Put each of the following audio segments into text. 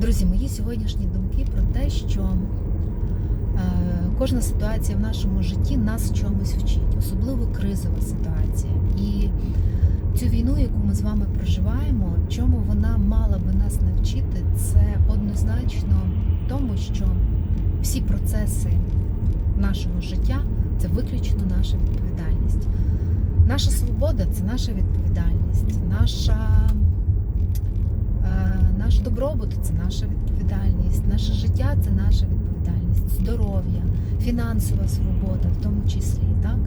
Друзі, мої сьогоднішні думки про те, що е, кожна ситуація в нашому житті нас чомусь вчить, особливо кризова ситуація. І цю війну, яку ми з вами проживаємо, чому вона мала би нас навчити, це однозначно тому, що всі процеси нашого життя це виключно наша відповідальність. Наша свобода це наша відповідальність, наша, наш добробут це наша відповідальність, наше життя це наша відповідальність, здоров'я, фінансова свобода в тому числі. Так?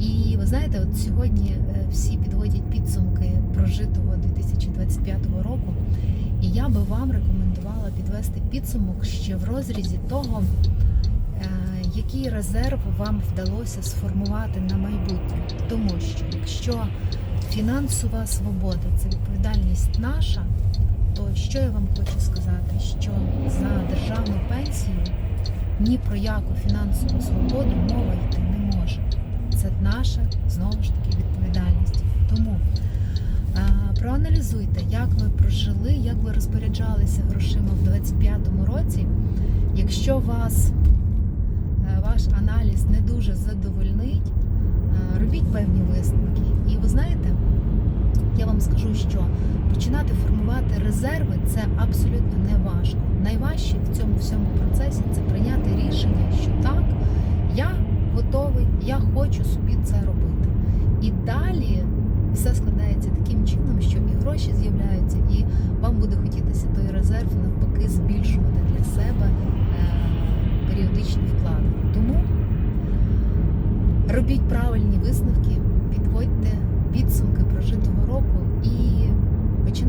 І ви знаєте, от сьогодні е, всі підводять підсумки прожитого 2025 року. І я би вам рекомендувала підвести підсумок ще в розрізі того, е, який резерв вам вдалося сформувати на майбутнє. Тому що якщо фінансова свобода це відповідальність наша, то що я вам хочу сказати, що за державну пенсію ні про яку фінансову свободу мова йти не може. Це наша знову ж таки відповідальність. Тому а, проаналізуйте, як ви прожили, як ви розпоряджалися грошима в 25-му році. Якщо вас е, ваш аналіз не дуже задовольнить, е, робіть певні висновки. І ви знаєте, я вам скажу, що починати формувати резерви це абсолютно не важко. Найважче в цьому всьому процесі це прийняти рішення, що так, я готовий, я хочу собі це робити. І далі все складається таким чином, що і гроші з'являються, і вам буде хотітися той резерв навпаки збільшувати для себе е, періодичні вклади. Тому робіть правильні висновки.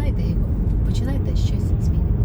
Починайте його, починайте щось змінювати.